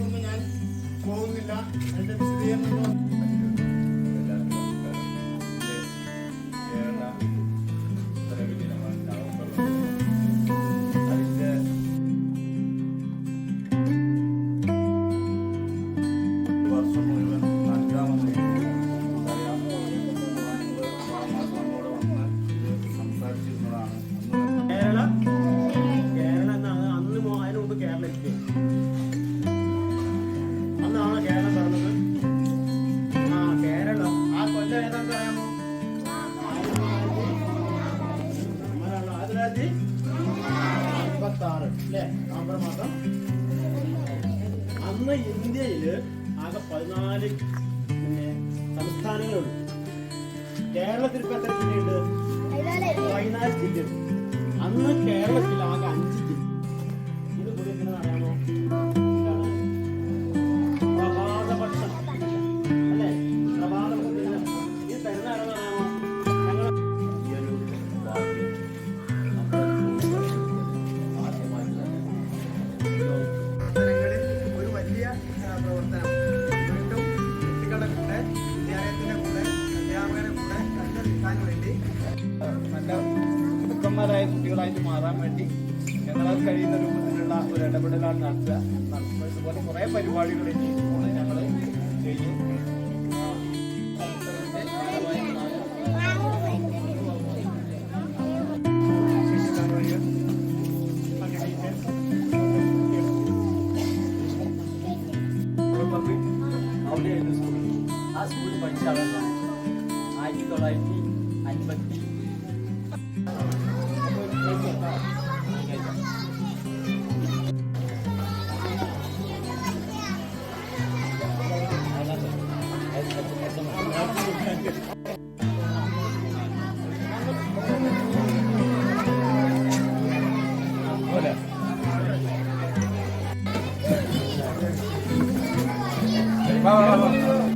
വിശദീകരണത്തിലേക്കൊന്നും ഞാൻ പോകുന്നില്ല. എന്റെ വിശദീകരണങ്ങൾ കേരള കേരള എന്നാണ് അന്ന് അതിനു മുമ്പ് കേരളത്തിൽ അന്നാണ് കേരളം പറഞ്ഞത് ആ കേരളം. ആ കൊല്ലം ഏതാണ്ട് അറിയാമോ? ആയിരത്തി അമ്പത്തി ആറ് നവംബർ മാസം. അന്ന് ഇന്ത്യയിൽ ആകെ പതിനാല് പിന്നെ സംസ്ഥാനങ്ങളുണ്ട്. കേരളത്തിൽ ഇപ്പം എത്ര ജില്ലയുണ്ട്? വയനാട് ജില്ല അന്ന് കേരളത്തിൽ ആകെ നല്ല മിടുക്കന്മാരായ കുട്ടികളായിട്ട് മാറാൻ വേണ്ടി ഞങ്ങളാൽ കഴിയുന്ന രൂപത്തിലുള്ള ഒരു ഇടപെടലാണ് നടത്തുക. ഇതുപോലെ കുറേ പരിപാടികൾ സ്കൂളിൽ ഞങ്ങൾ ചെയ്യും. അവിടെ ആയിരുന്നു ആ സ്കൂളിൽ പഠിച്ച ആളാണ് ആയിരത്തി തൊള്ളായിരത്തി അൻപത്തി 好的。来来来来来